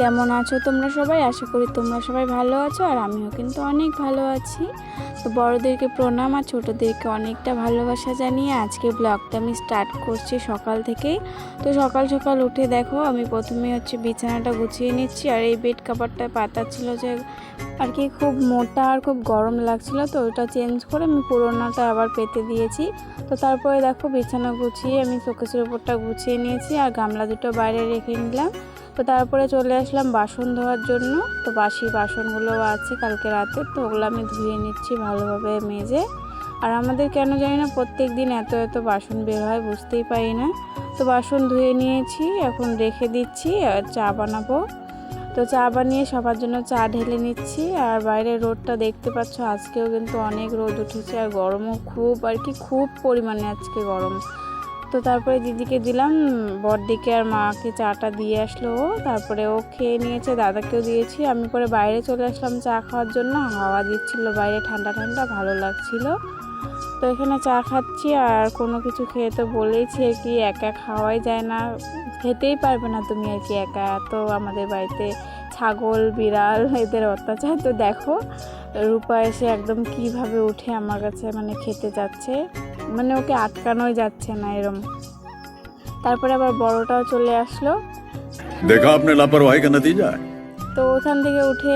কেমন আছো তোমরা সবাই? আশা করি তোমরা সবাই ভালো আছো আর আমিও কিন্তু অনেক ভালো আছি। তো বড়োদেরকে প্রণাম আর ছোটোদেরকে অনেকটা ভালোবাসা জানিয়ে আজকে ব্লগটা আমি স্টার্ট করছি সকাল থেকেই। তো সকাল সকাল উঠে দেখো, আমি প্রথমে হচ্ছে বিছানাটা গুছিয়ে নিচ্ছি আর এই বেড কাভারটা পাতা ছিল যে আর কি খুব মোটা আর খুব গরম লাগছিল, তো ওটা চেঞ্জ করে আমি পুরোনোটা আবার পেতে দিয়েছি। তো তারপরে দেখো বিছানা গুছিয়ে আমি শোকেসের উপরটা গুছিয়ে নিয়েছি আর গামলা দুটো বাইরে রেখে নিলাম। তো তারপরে চলে আসলাম বাসন ধোয়ার জন্য। তো বাসি বাসনগুলো আছে কালকে রাতে, তো ওগুলো আমি ধুয়ে নিচ্ছি ভালোভাবে মেজে। আর আমাদের কেন জানি না প্রত্যেক দিন এত এত বাসন বের হয়, বুঝতেই পারি না। তো বাসন ধুয়ে নিয়েছি, এখন রেখে দিচ্ছি, আর চা বানাবো। তো চা বানিয়ে সবার জন্য চা ঢেলে নিচ্ছি। আর বাইরে রোদটা দেখতে পাচ্ছ, আজকেও কিন্তু অনেক রোদ উঠেছে, আর গরমও খুব, আর কি খুব পরিমাণে আজকে গরম। তো তারপরে দিদিকে দিলাম, বড়দিকে আর মাকে চাটা দিয়ে আসলো ও। তারপরে ও খেয়ে নিয়েছে, দাদাকেও দিয়েছি। আমি পরে বাইরে চলে আসলাম চা খাওয়ার জন্য। হাওয়া দিচ্ছিল বাইরে, ঠান্ডা ঠান্ডা, ভালো লাগছিল। তো এখানে চা খাচ্ছি আর কোনো কিছু খেয়ে তো বলেইছি আর কি একা খাওয়াই যায় না। খেতেই পারবে না তুমি আর কি একা। তো আমাদের বাড়িতে ছাগল, বিড়াল, এদের অত্যাচার। তো দেখো, রূপা এসে একদম কীভাবে উঠে আমার কাছে মানে খেতে যাচ্ছে। মানে ওকে আটকানোই যাচ্ছে না এরম। তারপরে আবার বড়টাও চলে আসলো। দেখো আপনি লাপরওয়াহি কা যায়? তো ওখান থেকে উঠে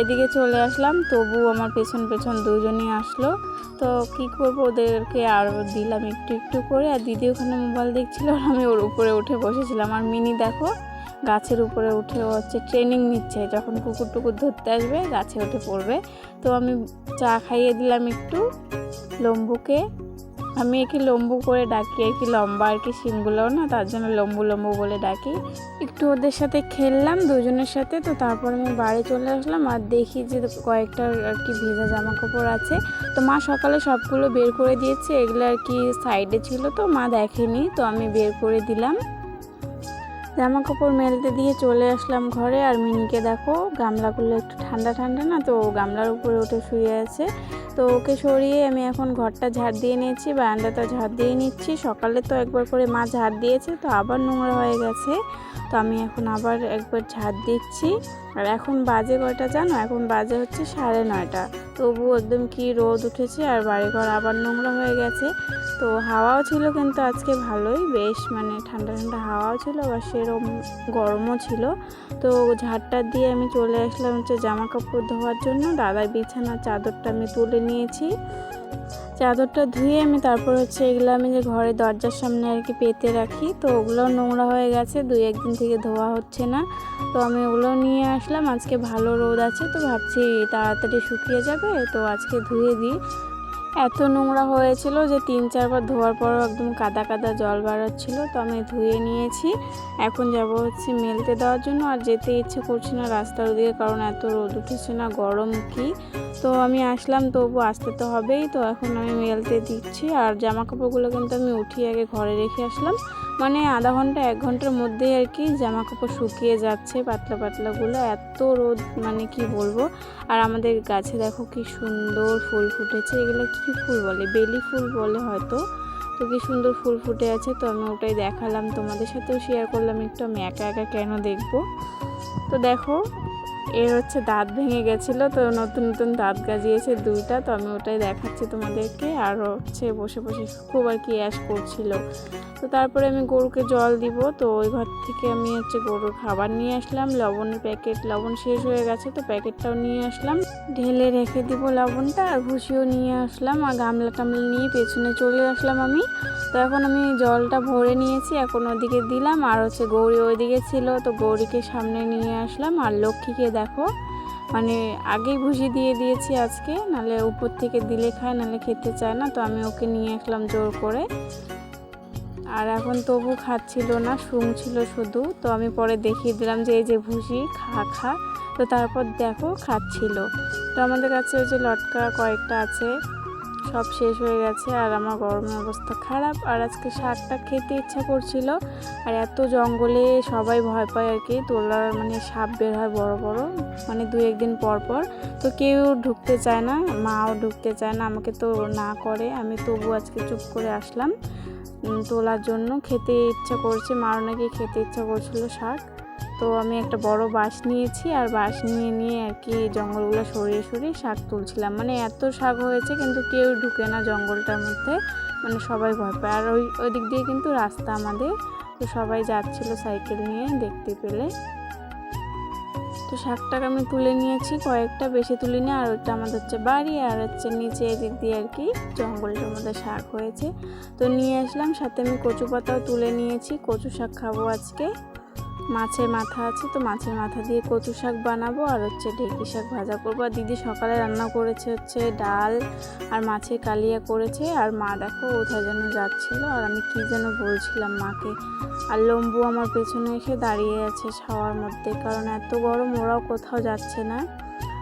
এদিকে চলে আসলাম তবু আমার পেছন পেছন দুজনই আসলো। তো কি করব ওদেরকে আর দিলাম একটু একটু করে। আর দিদি ওখানে মোবাইল দেখছিল আর আমি ওর উপরে উঠে বসেছিলাম। আর মিনি দেখো গাছের উপরে উঠে হচ্ছে ট্রেনিং নিচ্ছে। যখন কুকুর টুকুর ধরতে আসবে গাছে উঠে পড়বে। তো আমি চা খাইয়ে দিলাম একটু লম্বুকে। আমি একে লম্বু করে ডাকি, আর কি লম্বা, আর কি শিমগুলোও না, তার জন্য লম্বু লম্বু বলে ডাকি। একটু ওদের সাথে খেললাম, দুজনের সাথে, তো তারপর আমি বাড়ি চলে আসলাম, আর দেখি যে কয়েকটা, আর কি ভেজা জামা কাপড় আছে। তো মা সকালে সবগুলো বের করে দিয়েছে, এগুলো আর কি সাইডে ছিল তো, মা দেখেনি, তো আমি বের করে দিলাম। জামা কাপড় মেলতে দিয়ে চলে আসলাম ঘরে, আর মিনিকে দেখো, গামলাগুলো একটু ঠান্ডা ঠান্ডা না, তো গামলার উপরে উঠে শুয়ে আছে। তো ওকে সরিয়ে আমি এখন ঘরটা ঝাড় দিয়ে নিয়েছি বারান্দাটা ঝাড় দিয়ে নিচ্ছি। সকালে তো একবার করে মা ঝাড় দিয়েছে, তো আবার নোংরা হয়ে গেছে। তো আমি এখন আবার একবার ঝাড় দিচ্ছি। আর এখন বাজে কয়টা জানো? এখন বাজে হচ্ছে সাড়ে নয়টা। তবু একদম কি রোদ উঠেছে আর বাড়িঘর আবার নোংরা হয়ে গেছে। তো হাওয়াও ছিল কিন্তু আজকে ভালোই, বেশ মানে ঠান্ডা ঠান্ডা হাওয়াও ছিল আবার সেরকম গরমও ছিল। তো ঝাড়টা দিয়ে আমি চলে আসলাম হচ্ছে জামা কাপড় ধোয়ার জন্য। দাদার বিছানার চাদরটা আমি তুলে নিয়েছি। চাদরটা ধুয়ে আমি তারপর হচ্ছে এগুলো আমি যে ঘরে দরজার সামনে আর কি পেতে রাখি, তো ওগুলো নোংরা হয়ে গেছে, দুই একদিন থেকে ধোয়া হচ্ছে না। তো আমি ওগুলো নিয়ে আসলাম, আজকে ভালো রোদ আছে, তো ভাবছি তাড়াতাড়ি শুকিয়ে যাবে, তো আজকে ধুয়ে দিই। এত নোংরা হয়েছিল যে তিন চারবার ধোয়ার পরও একদম কাদা কাদা জল বাড়াচ্ছিল তো আমি ধুয়ে নিয়েছি। এখন যাব হচ্ছে মেলতে দেওয়ার জন্য। আর যেতে ইচ্ছে করছে না রাস্তার ওদিকে, কারণ এত রোদ উঠেছে না, গরম কি? তো আমি আসলাম, তবু আসতে তো হবেই। তো এখন আমি মেলতে দিচ্ছি। আর জামা কাপড়গুলো কিন্তু আমি উঠিয়ে আগে ঘরে রেখে আসলাম। মানে আধা ঘণ্টা, এক ঘণ্টার মধ্যেই আর কি জামা কাপড় শুকিয়ে যাচ্ছে পাতলা পাতলাগুলো। এত রোদ মানে কি বলব? আর আমাদের গাছে দেখো কি সুন্দর ফুল ফুটেছে। এগুলো কি ফুল বলে? বেলি ফুল বলে হয়তো। তো কি সুন্দর ফুল ফুটে আছে, তো আমি ওটাই দেখালাম। তোমাদের সাথেও শেয়ার করলাম একটু। আমি একা একা কেন দেখব? তো দেখো, এর হচ্ছে দাঁত ভেঙে গেছিল, তো নতুন নতুন দাঁত গাজিয়েছে দুইটা। তো আমি ওটাই দেখাচ্ছি তোমাদেরকে। আর হচ্ছে বসে বসে খুব আর কি অ্যাশ করছিল। তো তারপরে আমি গরুকে জল দিব। তো ওই ঘর থেকে আমি হচ্ছে গরুর খাবার নিয়ে আসলাম। লবণের প্যাকেট, লবণ শেষ হয়ে গেছে তো প্যাকেটটাও নিয়ে আসলাম। ঢেলে রেখে দিব লবণটা আর ভুসিও নিয়ে আসলাম। আর গামলা টামলা নিয়ে পেছনে চলে আসলাম আমি। তো এখন আমি জলটা ভরে নিয়েছি, এখন ওদিকে দিলাম। আর হচ্ছে গৌরী ওইদিকে ছিল, তো গৌরীকে সামনে নিয়ে আসলাম। আর লক্ষ্মীকে দেখো মানে আগেই ভুসি দিয়ে দিয়েছি আজকে। নালে উপর থেকে দিলে খায়, নালে খেতে চায় না। তো আমি ওকে নিয়ে আসলাম জোর করে। আর এখন তবু খাচ্ছিল না, শুনছিল শুধু। তো আমি পরে দেখিয়ে দিলাম যে এই যে ভুসি, খা খা। তো তারপর দেখো, খাচ্ছিল। তো আমাদের কাছে ওই যে লটকা কয়েকটা আছে। সব শেষ হয়ে গেছে আর আমার গরমের অবস্থা খারাপ। আর আজকে শাকটা খেতে ইচ্ছা করছিল। আর এত জঙ্গলে সবাই ভয় পায় আর কি। তোলার মানে সাপ বের হয় বড় বড়। মানে দু একদিন পর পর। তো কেউ ঢুকতে চায় না, মাও ঢুকতে চায় না, আমাকে তো না করে। আমি তবু আজকে চুপ করে আসলাম। তোলার জন্য খেতে ইচ্ছা করছে। মারও নাকি খেতে ইচ্ছা করছিল শাক। তো আমি একটা বড় বাঁশ নিয়েছি আর বাঁশ নিয়ে নিয়ে আর কি জঙ্গলগুলো সরিয়ে সরিয়ে শাক তুলছিলাম। মানে এত শাক হয়েছে কিন্তু কেউ ঢুকে না জঙ্গলটার মধ্যে। মানে সবাই ভয় পায়। আর ওই ওই দিক দিয়ে কিন্তু রাস্তা আমাদের। তো সবাই যাচ্ছিল সাইকেল নিয়ে দেখতে পেলে। তো শাকটাকে আমি তুলে নিয়েছি, কয়েকটা বেশি তুলিনি আর ওইটা আমাদের হচ্ছে বাড়ি, আর হচ্ছে নিচে এদিক দিয়ে আর কি জঙ্গলটার মধ্যে শাক হয়েছে। তো নিয়ে আসলাম, সাথে আমি কচু পাতাও তুলে নিয়েছি। কচু শাক খাব আজকে। মাছের মাথা আছে, তো মাছের মাথা দিয়ে কচু শাক বানাবো, আর হচ্ছে ঢেঁকি শাক ভাজা করব। আর দিদি সকালে রান্না করেছে হচ্ছে ডাল, আর মাছের কালিয়া করেছে, আর মা দেখো কোথায় যেন যাচ্ছিল, আর আমি কি যেন বলছিলাম মাকে। আর লম্বু আমার পেছনে এসে দাঁড়িয়ে আছে ছাওয়ার মধ্যে, কারণ এত গরম ওরাও কোথাও যাচ্ছে না।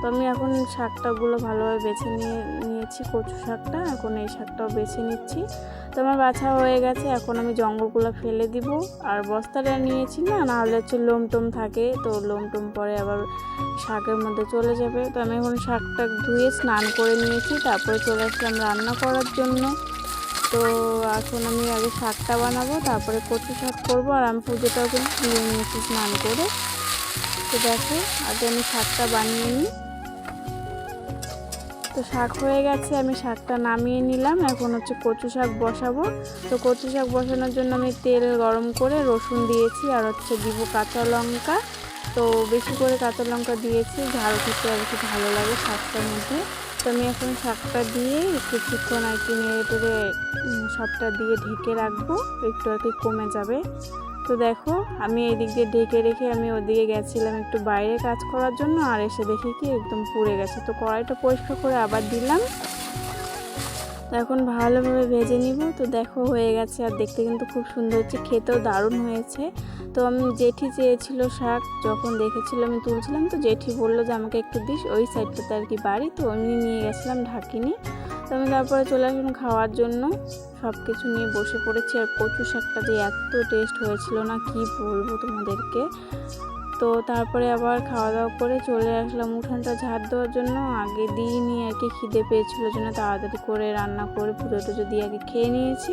তো আমি এখন শাকটাগুলো ভালোভাবে বেছে নিয়ে, নিয়েছি, কচু শাকটা। এখন এই শাকটাও বেছে নিচ্ছি। তো আমার বাছা হয়ে গেছে। এখন আমি জঙ্গলগুলো ফেলে দিব। আর বস্তাটা নিয়েছি না, নাহলে হচ্ছে লোম টোম থাকে। তো লোম টোম পরে আবার শাকের মধ্যে চলে যাবে। তো আমি এখন শাকটা ধুয়ে স্নান করে নিয়েছি। তারপরে চলে আসলাম রান্না করার জন্য। তো এখন আমি আগে শাকটা বানাবো, তারপরে কচু শাক করব। আর আমি পুজোটাও কিন্তু দিয়ে নিয়েছি স্নান করে। তো দেখো, আগে আমি শাকটা বানিয়ে নিই। তো শাক হয়ে গেছে, আমি শাকটা নামিয়ে নিলাম। এখন হচ্ছে কচু শাক বসাবো। তো কচু শাক বসানোর জন্য আমি তেল গরম করে রসুন দিয়েছি আর হচ্ছে দিব কাঁচা লঙ্কা। তো বেশি করে কাঁচা লঙ্কা দিয়েছি, ঝাল খেতে আর কি ভালো লাগে শাকটার মধ্যে। তো আমি এখন শাকটা দিয়ে কিছুক্ষণ আর কি নেড়ে টেড়ে সবটা দিয়ে ঢেকে রাখব। একটু আর কি কমে যাবে। তো দেখো, আমি এদিক দিয়ে ঢেকে রেখে আমি ওদিকে গেছিলাম একটু বাইরে কাজ করার জন্য, আর এসে দেখি কি একদম পুড়ে গেছে। তো কড়াইটা পরিষ্কার করে আবার দিলাম। এখন ভালোভাবে ভেজে নিব। তো দেখো হয়ে গেছে, আর দেখতে কিন্তু খুব সুন্দর হচ্ছে, খেতেও দারুণ হয়েছে। তো আমি জেঠি চেয়েছিল শাক, যখন দেখেছিল আমি তুলছিলাম, তো জেঠি বলল যে আমাকে একটু দিস, ওই সাইডটাতে আর কি বাড়ি, তো আমি নিয়ে গেছিলাম ঢাকিনি। তো আমি তারপরে চলে আসলাম খাওয়ার জন্য। সব কিছু নিয়ে বসে পড়েছি আর কচু শাকটা যে এত টেস্ট হয়েছিল না, কি বলব তোমাদেরকে? তো তারপরে আবার খাওয়া দাওয়া করে চলে আসলাম উঠানটা ঝাড় দেওয়ার জন্য। আগে দিইনি আর কি খিদে পেয়েছিল জন্য তাড়াতাড়ি করে রান্না করে পুজো টুজো দিয়ে আগে খেয়ে নিয়েছি।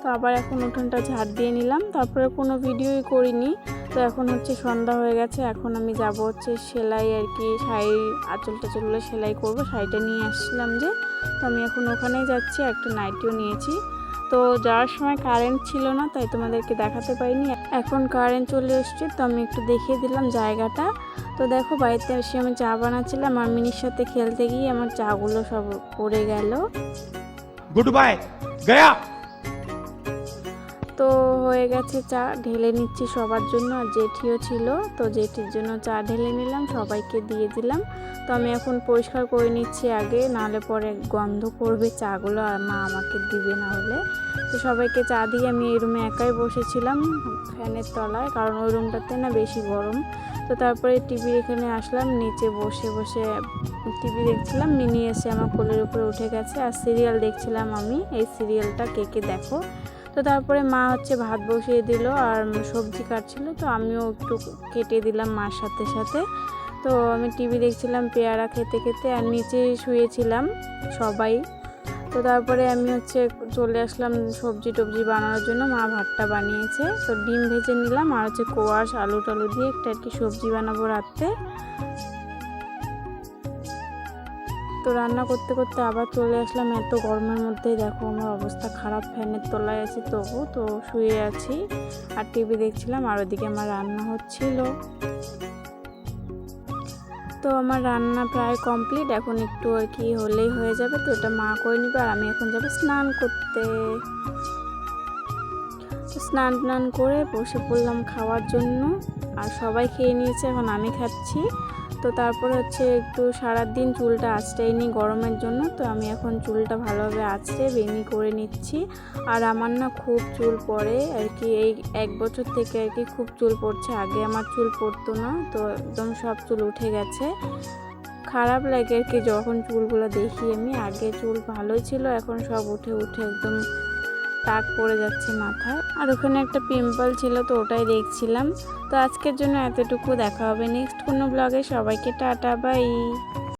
তো আবার এখন উঠোনটা ঝাড় দিয়ে নিলাম, তারপরে কোনো ভিডিওই করিনি। তো এখন হচ্ছে সন্ধ্যা হয়ে গেছে, এখন আমি যাব হচ্ছে সেলাই আর কি শাড়ি আঁচল টাচলগুলো সেলাই করব, শাড়িটা নিয়ে আসছিলাম যে তো আমি এখন ওখানেই যাচ্ছি, একটা নাইটিও নিয়েছি। তো যাওয়ার সময় কারেন্ট ছিল না, তাই তোমাদেরকে দেখাতে পারিনি। এখন কারেন্ট চলে এসছে, তো আমি একটু দেখিয়ে দিলাম জায়গাটা। তো দেখো, বাড়িতে এসে আমি চা বানাচ্ছিলাম আমার মিনির সাথে খেলতে গিয়ে আমার চাগুলো সব পড়ে গেল। গুড বাই, গয়া! তো হয়ে গেছে চা ঢেলে নিচ্ছি সবার জন্য। আর জেঠিও ছিল, তো জেঠির জন্য চা ঢেলে নিলাম, সবাইকে দিয়ে দিলাম। তো আমি এখন পরিষ্কার করে নিচ্ছি আগে, নাহলে পরে গন্ধ করবে চাগুলো আর মা আমাকে দিবে না হলে। তো সবাইকে চা দিয়ে আমি এই রুমে একাই বসেছিলাম ফ্যানের তলায়, কারণ ওই রুমটাতে না বেশি গরম। তো তারপরে টিভির এখানে আসলাম, নিচে বসে বসে টিভি দেখছিলাম, মিনি এসে আমার কোলের উপরে উঠে গেছে। আর সিরিয়াল দেখছিলাম আমি, এই সিরিয়ালটা কে কে দেখো। তো তারপরে মা হচ্ছে ভাত বসিয়ে দিল আর সবজি কাটছিল, তো আমিও একটু কেটে দিলাম মার সাথে সাথে। তো আমি টিভি দেখছিলাম পেয়ারা খেতে খেতে আর নিচে শুয়েছিলাম সবাই। তো তারপরে আমি হচ্ছে চলে আসলাম সবজি টবজি বানানোর জন্য, মা ভাতটা বানিয়েছে। তো ডিম ভেজে নিলাম আর হচ্ছে কোয়াশ, আলু টালু দিয়ে একটা আর কি সবজি বানাবো রাত্রে। তো রান্না করতে করতে আবার চলে আসলাম এত গরমের মধ্যেই দেখো আমার অবস্থা খারাপ, ফ্যানের তলায় আছি তবু, তো শুয়ে আছি। আর টিভি দেখছিলাম, আর ওদিকে আমার রান্না হচ্ছিল। তো আমার রান্না প্রায় কমপ্লিট, এখন একটু আর কি হলেই হয়ে যাবে, তো ওটা মা করে নিবে, আর আমি এখন যাব স্নান করতে। স্নান টান করে বসে পড়লাম খাওয়ার জন্য, আর সবাই খেয়ে নিয়েছে, এখন আমি খাচ্ছি। তো তারপর হচ্ছে একটু সারাদিন চুলটা আঁচড়াইনি গরমের জন্য, তো আমি এখন চুলটা ভালোভাবে আঁচড়ে বেনি করে নিচ্ছি। আর আমার না খুব চুল পড়ে, আর কি এই এক বছর থেকে আর কি খুব চুল পড়ছে, আগে আমার চুল পড়তো না, তো একদম সব চুল উঠে গেছে। খারাপ লাগে আর কি যখন চুলগুলো দেখি আমি, আগে চুল ভালোই ছিল, এখন সব উঠে উঠে একদম টাক পড়ে যাচ্ছে মাথায়। আর ওখানে একটা পিম্পল ছিল তো ওটাই দেখছিলাম। তো আজকের জন্য এতটুকু, দেখা হবে নেক্সট কোনো ব্লগে সবাইকে টাটা বাই